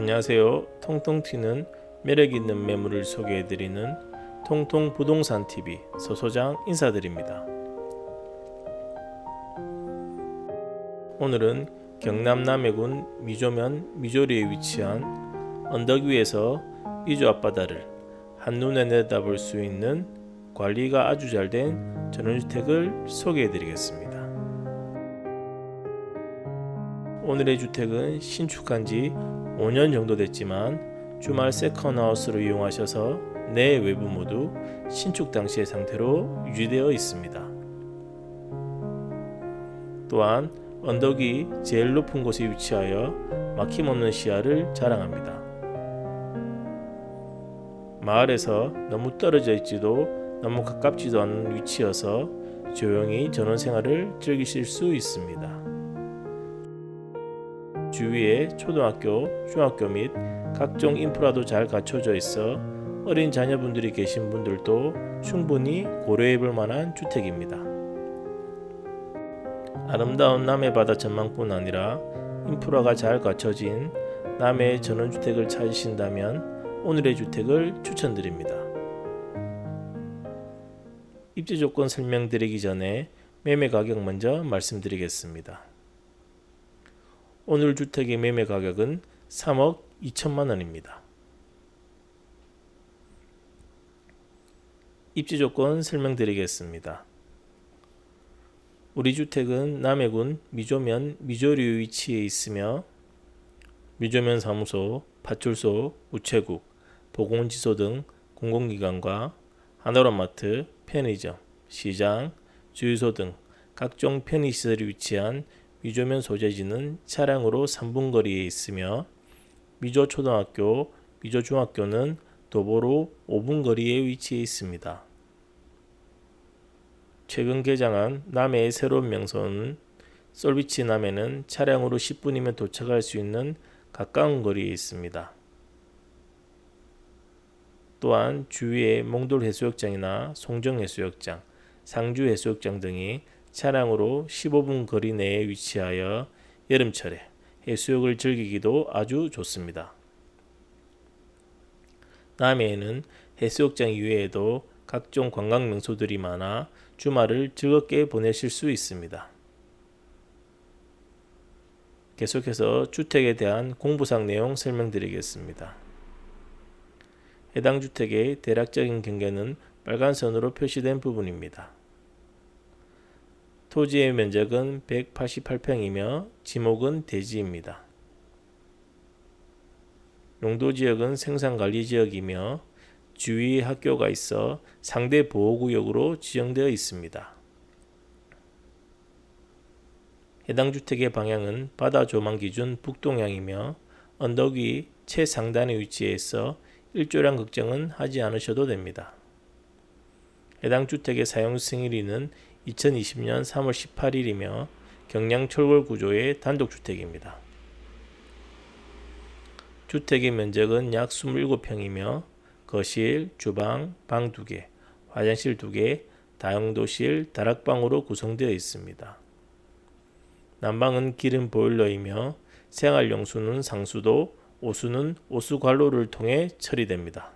안녕하세요. 통통 튀는 매력 있는 매물을 소개해 드리는 통통 부동산 TV 서소장 인사드립니다. 오늘은 경남 남해군 미조면 미조리에 위치한 언덕 위에서 미조 앞바다를 한눈에 내다볼 수 있는 관리가 아주 잘 된 전원주택을 소개해 드리겠습니다. 오늘의 주택은 신축한 지 5년 정도 됐지만 주말 세컨하우스로 이용하셔서 내 외부 모두 신축 당시의 상태로 유지되어 있습니다. 또한 언덕이 제일 높은 곳에 위치하여 막힘없는 시야를 자랑합니다. 마을에서 너무 떨어져 있지도 너무 가깝지도 않은 위치여서 조용히 전원 생활을 즐기실 수 있습니다. 주위에 초등학교, 중학교 및 각종 인프라도 잘 갖춰져 있어 어린 자녀분들이 계신 분들도 충분히 고려해 볼 만한 주택입니다. 아름다운 남해 바다 전망뿐 아니라 인프라가 잘 갖춰진 남해 전원주택을 찾으신다면 오늘의 주택을 추천드립니다. 입지 조건 설명드리기 전에 매매 가격 먼저 말씀드리겠습니다. 오늘 주택의 매매 가격은 3억 2천만 원입니다. 입지 조건 설명드리겠습니다. 우리 주택은 남해군 미조면 미조류 위치에 있으며 미조면 사무소, 파출소, 우체국, 보건지소 등 공공기관과 하나로마트, 편의점, 시장, 주유소 등 각종 편의시설이 위치한 미조면 소재지는 차량으로 3분 거리에 있으며 미조 초등학교, 미조 중학교는 도보로 5분 거리에 위치해 있습니다. 최근 개장한 남해의 새로운 명소는 솔비치 남해는 차량으로 10분이면 도착할 수 있는 가까운 거리에 있습니다. 또한 주위에 몽돌 해수욕장이나 송정 해수욕장, 상주 해수욕장 등이 차량으로 15분 거리 내에 위치하여 여름철에 해수욕을 즐기기도 아주 좋습니다. 남해에는 해수욕장 이외에도 각종 관광 명소들이 많아 주말을 즐겁게 보내실 수 있습니다. 계속해서 주택에 대한 공부상 내용 설명드리겠습니다. 해당 주택의 대략적인 경계는 빨간 선으로 표시된 부분입니다. 토지의 면적은 188평이며 지목은 대지입니다. 용도지역은 생산관리지역이며 주위에 학교가 있어 상대 보호구역으로 지정되어 있습니다. 해당 주택의 방향은 바다 조망 기준 북동향이며 언덕 위 최상단에 위치해 있어 일조량 걱정은 하지 않으셔도 됩니다. 해당 주택의 사용 승일이는 2020년 3월 18일이며 경량 철골 구조의 단독주택입니다. 주택의 면적은 약 27평이며 거실, 주방, 방 2개, 화장실 2개, 다용도실, 다락방으로 구성되어 있습니다. 난방은 기름 보일러이며 생활용수는 상수도, 오수는 오수관로를 통해 처리됩니다.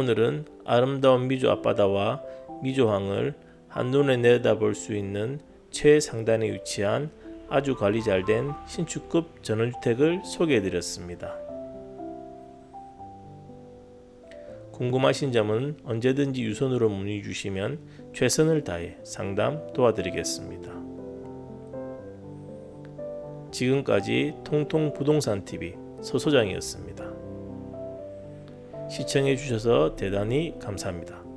오늘은 아름다운 미조 앞바다와 미조항을 한눈에 내다볼 수 있는 최상단에 위치한 아주 관리 잘 된 신축급 전원주택을 소개해 드렸습니다. 궁금하신 점은 언제든지 유선으로 문의 주시면 최선을 다해 상담 도와드리겠습니다. 지금까지 통통 부동산 TV 서 소장이었습니다. 시청해 주셔서 대단히 감사합니다.